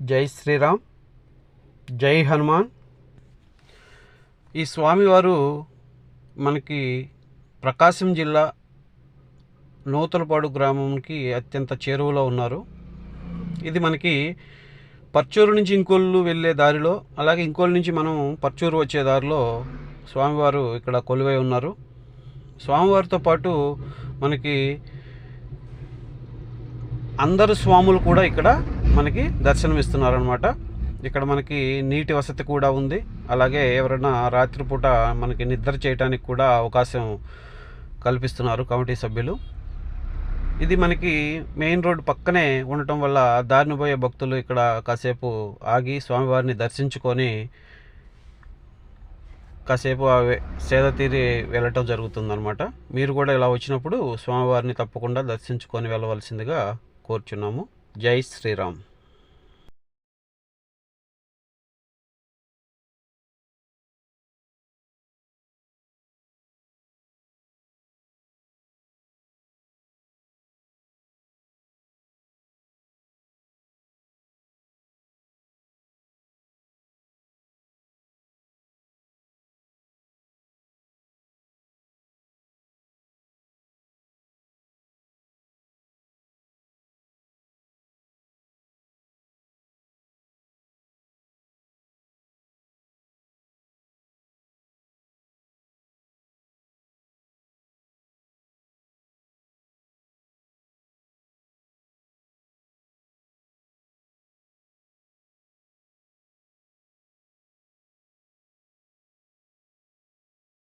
జై శ్రీరామ్ జై హనుమాన్. ఈ స్వామివారు మనకి ప్రకాశం జిల్లా నూతలపాడు గ్రామంకి అత్యంత చేరువలో ఉన్నారు. ఇది మనకి పర్చూరు నుంచి ఇంకోళ్ళు వెళ్ళే దారిలో అలాగే ఇంకోళ్ళ నుంచి మనం పర్చూరు వచ్చే దారిలో స్వామివారు ఇక్కడ కొలువై ఉన్నారు. స్వామివారితో పాటు మనకి అందరు స్వాములు కూడా ఇక్కడ మనకి దర్శనం ఇస్తున్నారు అనమాట ఇక్కడ మనకి నీటి వసతి కూడా ఉంది. అలాగే ఎవరైనా రాత్రిపూట మనకి నిద్ర చేయడానికి కూడా అవకాశం కల్పిస్తున్నారు కమిటీ సభ్యులు. ఇది మనకి మెయిన్ రోడ్ పక్కనే ఉండటం వల్ల దారిని పోయే భక్తులు ఇక్కడ కాసేపు ఆగి స్వామివారిని దర్శించుకొని కాసేపు సేద తీరి వెళ్ళటం జరుగుతుందనమాట మీరు కూడా ఇలా వచ్చినప్పుడు స్వామివారిని తప్పకుండా దర్శించుకొని వెళ్ళవలసిందిగా కోరుచున్నాము. జై శ్రీరామ్.